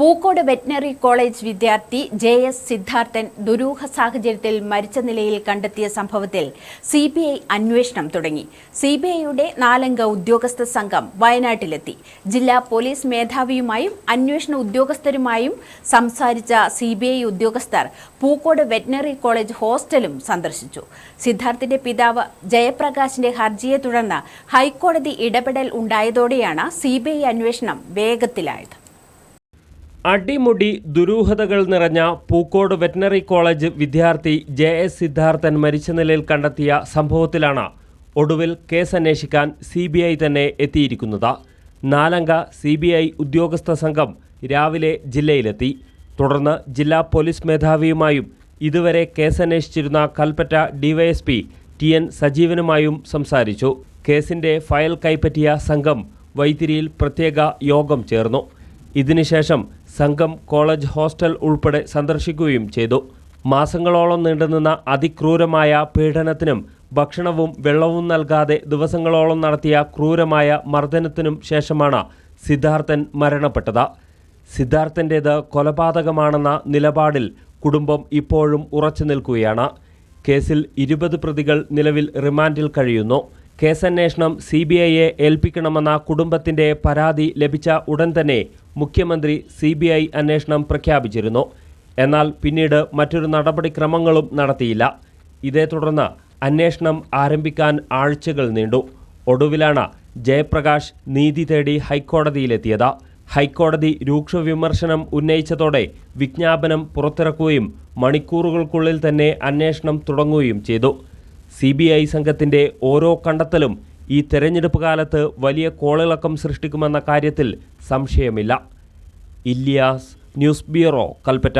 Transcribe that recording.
Pookode veterinary college വിദ്യാർത്ഥി J S Sidharthan ദുരൂഹ സാഹചര്യത്തിൽ മരിച്ച നിലയിൽ കണ്ടെത്തിയ സംഭവത്തിൽ സി ബി ഐ അന്വേഷണം തുടങ്ങി. സി ബി ഐയുടെ നാലംഗ ഉദ്യോഗസ്ഥ സംഘം വയനാട്ടിലെത്തി. ജില്ലാ പോലീസ് മേധാവിയുമായും അന്വേഷണ ഉദ്യോഗസ്ഥരുമായും സംസാരിച്ച സി ബി ഐ ഉദ്യോഗസ്ഥർ പൂക്കോട് വെറ്റിനറി കോളേജ് ഹോസ്റ്റലും സന്ദർശിച്ചു. സിദ്ധാർത്ഥിന്റെ പിതാവ് ജയപ്രകാശിന്റെ ഹർജിയെ തുടർന്ന് ഹൈക്കോടതി ഇടപെടൽ ഉണ്ടായതോടെയാണ് സി ബി ഐ അന്വേഷണം വേഗത്തിലായത്. അടിമുടി ദുരൂഹതകൾ നിറഞ്ഞ പൂക്കോട് വെറ്റിനറി കോളേജ് വിദ്യാർത്ഥി ജെ എസ് സിദ്ധാർത്ഥൻ മരിച്ച നിലയിൽ കണ്ടെത്തിയ സംഭവത്തിലാണ് ഒടുവിൽ കേസ് അന്വേഷിക്കാൻ സി ബി ഐ തന്നെ എത്തിയിരിക്കുന്നത്. നാലംഗ സി ബി ഐ ഉദ്യോഗസ്ഥ സംഘം രാവിലെ ജില്ലയിലെത്തി. തുടർന്ന് ജില്ലാ പോലീസ് മേധാവിയുമായും ഇതുവരെ കേസ് അന്വേഷിച്ചിരുന്ന കൽപ്പറ്റ ഡിവൈഎസ്പി ടി എൻ സജീവനുമായും സംസാരിച്ചു. കേസിന്റെ ഫയൽ കൈപ്പറ്റിയ സംഘം വൈത്തിരിയിൽ പ്രത്യേക യോഗം ചേർന്നു. ഇതിനുശേഷം സംഘം കോളേജ് ഹോസ്റ്റൽ ഉൾപ്പെടെ സന്ദർശിക്കുകയും ചെയ്തു. മാസങ്ങളോളം നീണ്ടുനിന്ന അതിക്രൂരമായ പീഡനത്തിനും ഭക്ഷണവും വെള്ളവും നൽകാതെ ദിവസങ്ങളോളം നടത്തിയ ക്രൂരമായ മർദ്ദനത്തിനും ശേഷമാണ് സിദ്ധാർത്ഥൻ മരണപ്പെട്ടത്. സിദ്ധാർത്ഥന്റേത് കൊലപാതകമാണെന്ന നിലപാടിൽ കുടുംബം ഇപ്പോഴും ഉറച്ചു നിൽക്കുകയാണ്. കേസിൽ ഇരുപത് പ്രതികൾ നിലവിൽ റിമാൻഡിൽ കഴിയുന്നു. കേസന്വേഷണം സി ബി ഐയെ ഏൽപ്പിക്കണമെന്ന കുടുംബത്തിന്റെ പരാതി ലഭിച്ച ഉടൻ തന്നെ മുഖ്യമന്ത്രി സി ബി ഐ അന്വേഷണം പ്രഖ്യാപിച്ചിരുന്നു. എന്നാൽ പിന്നീട് മറ്റൊരു നടപടിക്രമങ്ങളും നടത്തിയില്ല. ഇതേ തുടർന്ന് അന്വേഷണം ആരംഭിക്കാൻ ആഴ്ചകൾ നീണ്ടു. ഒടുവിലാണ് ജയപ്രകാശ് നീതി തേടി ഹൈക്കോടതിയിലെത്തിയത്. ഹൈക്കോടതി രൂക്ഷ വിമർശനം ഉന്നയിച്ചതോടെ വിജ്ഞാപനം പുറത്തിറക്കുകയും മണിക്കൂറുകൾക്കുള്ളിൽ തന്നെ അന്വേഷണം തുടങ്ങുകയും ചെയ്തു. സി ബി ഐ സംഘത്തിന്റെ ഓരോ കണ്ടെത്തലും ഈ തെരഞ്ഞെടുപ്പ് കാലത്ത് വലിയ കോളിളക്കം സൃഷ്ടിക്കുമെന്ന കാര്യത്തിൽ സംശയമില്ല. Illiyas news bureau Kalpetta.